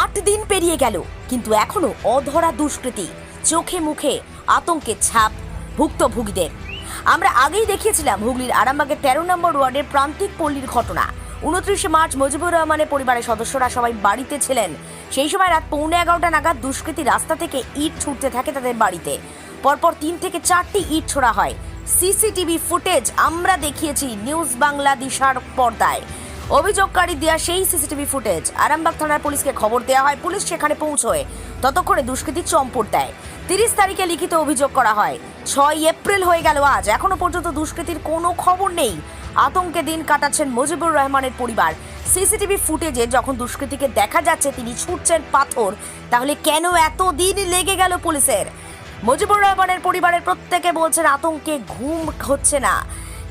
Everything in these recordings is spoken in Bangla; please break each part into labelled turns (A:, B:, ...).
A: আট দিন পেরিয়ে গেল, কিন্তু এখনও অধরা দুষ্কৃতী। চোখে মুখে আতঙ্কের ছাপ ভুক্তভোগীদের। আমরা আগেই দেখিয়েছিলাম হুগলির আরামবাগের তেরো নম্বর ওয়ার্ডের প্রান্তিক পল্লীর ঘটনা। উনত্রিশে মার্চ মুজিবুর রহমানের পরিবারের সদস্যরা সবাই বাড়িতে ছিলেন। সেই সময় রাত পৌনে এগারোটা নাগাদ দুষ্কৃতী রাস্তা থেকে ইট ছুটতে থাকে তাদের বাড়িতে। পরপর তিন থেকে চারটি ইট ছোড়া হয়। সিসিটিভি ফুটেজ আমরা দেখিয়েছি নিউজ বাংলা দিশার পর্দায়। অভিযোগকারী দেওয়া সেই সিসিটিভি ফুটেজ। আরামবাগ থানার পুলিশকে খবর দেওয়া হয়, পুলিশ সেখানে পৌঁছয়। ততক্ষণে দুষ্কৃতী চম্পট দেয়। তিরিশ তারিখে লিখিত অভিযোগ করা হয়। ছয় এপ্রিল হয়ে গেল আজ। এখনও পর্যন্ত দুষ্কৃতীর কোনো খবর নেই। আতঙ্কে দিন কাটাচ্ছেন মুজিবুর রহমানের পরিবার। সিসিটিভি ফুটেজে যখন দুষ্কৃতীকে দেখা যাচ্ছে, তিনি ছুটছেন পাথর। তাহলে কেন এত দিন লেগে গেল পুলিশের? মুজিবুর রহমানের পরিবারের প্রত্যেকে বলছেন, আতঙ্কে ঘুম হচ্ছে না।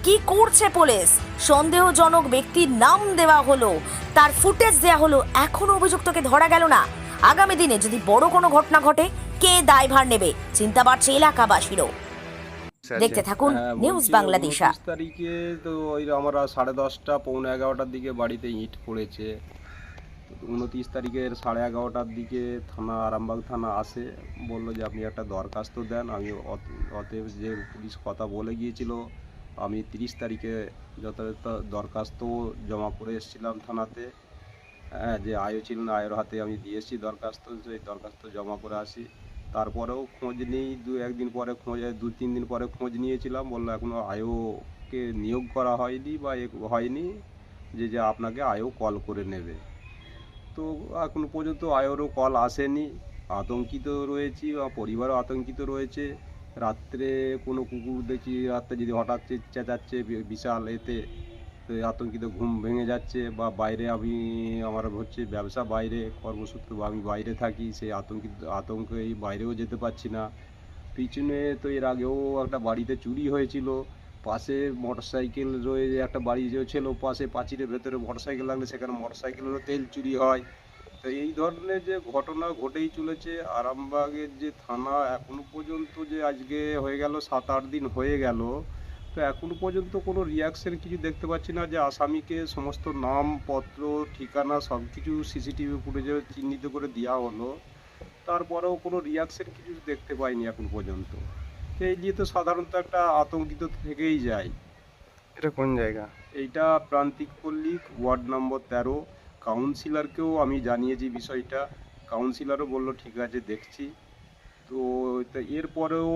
A: কি করছে পুলিশ? সন্দেহজনক ব্যক্তির নাম দেওয়া হলো। তার ফুটেজ দেওয়া হলো এখনও অভিযুক্তকে ধরা গেল না। আগামী দিনে যদি বড় কোনো ঘটনা ঘটে কে দায়ভার নেবে? চিন্তা বাড়ছে এলাকাবাসীরও। দেখতে থাকুন
B: হ্যাঁ,
A: নিউজ বাংলাদেশা।
B: তারিখে তো ওই আমরা সাড়ে দশটা পৌনে এগারোটার দিকে বাড়িতে ইট পড়েছে। উনত্রিশ তারিখের সাড়ে এগারোটার দিকে থানা আরামবাগ থানা আসে। বলল যে আপনি একটা দরখাস্ত দেন। আমি অত- অতএব যে পুলিশ কথা বলে গিয়েছিল আমি তিরিশ তারিখে যথাযথ দরখাস্ত জমা করে এসেছিলাম থানাতে। হ্যাঁ যে আয়ো ছিল না, আয়ের হাতে আমি দিয়ে এসেছি দরখাস্ত, সেই দরখাস্ত জমা করে আসি। তারপরেও খোঁজ নেই, দু একদিন পরে খোঁজ, দু তিন দিন পরে খোঁজ নিয়েছিলাম, বলল এখনও আয়োকে নিয়োগ করা হয়নি বা হয়নি, যে যে আপনাকে আয়ো কল করে নেবে। তো এখনও পর্যন্ত আয়োরও কল আসেনি, আতঙ্কিত রয়েছি বা পরিবারও আতঙ্কিত রয়েছে। রাত্রে কোনো কুকুর দেখি, রাত্রে যদি হঠাৎ চেঁচাচ্ছে বিশাল এতে, তো আতঙ্কিত ঘুম ভেঙে যাচ্ছে বা বাইরে আমি, আমার হচ্ছে ব্যবসা বাইরে, কর্মসূত্রে বা আমি বাইরে থাকি, সেই আতঙ্কিত আতঙ্কে বাইরেও যেতে পারছি না। পিছনে তো এর আগেও একটা বাড়িতে চুরি হয়েছিল, পাশে মোটরসাইকেল রয়ে একটা বাড়ি যে ছিল, পাশে পাঁচিরের ভেতরে মোটরসাইকেল লাগলে সেখানে মোটরসাইকেলেরও তেল চুরি হয়। তো এই ধরনের যে ঘটনা ঘটেই চলেছে আরামবাগের যে থানা এখনও পর্যন্ত যে আজকে হয়ে গেল সাত আট দিন হয়ে গেল তো এখনও পর্যন্ত কোনো রিয়াকশন কিছু দেখতে পাচ্ছি না যে আসামিকে সমস্ত নাম পত্র ঠিকানা সব কিছু সিসিটিভি ফুটেজে চিহ্নিত করে দেওয়া হলো। তারপরেও কোনো রিয়াকশন কিছু দেখতে পাইনি এখন পর্যন্ত। তো এই নিয়ে তো সাধারণত একটা আতঙ্কিত থেকেই যায়।
C: এটা কোন জায়গা?
B: এইটা প্রান্তিক পল্লী ওয়ার্ড নম্বর তেরো। কাউন্সিলরকেও আমি জানিয়েছি বিষয়টা। কাউন্সিলরও বলল ঠিক আছে দেখছি। তো এরপরেও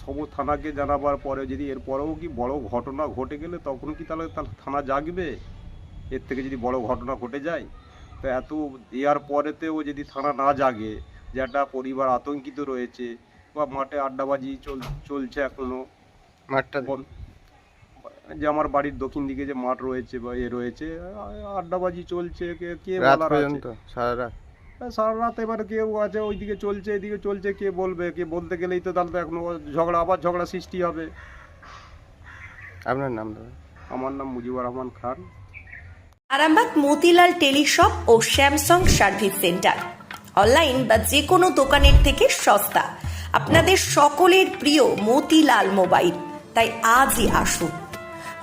B: সব থানাকে জানাবার পরে যদি এরপরেও কি বড় ঘটনা ঘটে গেলে তখন কি তাহলে থানা জাগবে? এর থেকে যদি বড় ঘটনা ঘটে যায়? তো এত দেওয়ার পরেতেও যদি থানা না জাগে যে একটা পরিবার আতঙ্কিত রয়েছে বা মাঠে আড্ডাবাজি চল চলছে এখনও
C: মাঠটা
B: যে আমার বাড়ির দক্ষিণ দিকে যে মাঠ রয়েছে বা এ রয়েছে আড্ডাবাজি চলছে কে কে
C: রাত
B: বলার আছে?
C: পর্যন্ত সারা রাত?
B: হ্যাঁ, সারা রাত এবার কেউ আছে ওইদিকে চলছে এদিকে চলছে কে বলবে? কে বলতে গেলেই তো তাহলে তো এখনও ঝগড়া আবার ঝগড়া সৃষ্টি হবে।
C: আপনার নাম দাদা?
B: আমার নাম মুজিবুর রহমান খান।
D: আরামবাগ মতিলাল টেলিশপ ও স্যামসাং সার্ভিস সেন্টার। অনলাইন বা যে কোনো দোকানের থেকে সস্তা। আপনাদের সকলের প্রিয় মতিলাল মোবাইল। তাই আজই আসুন।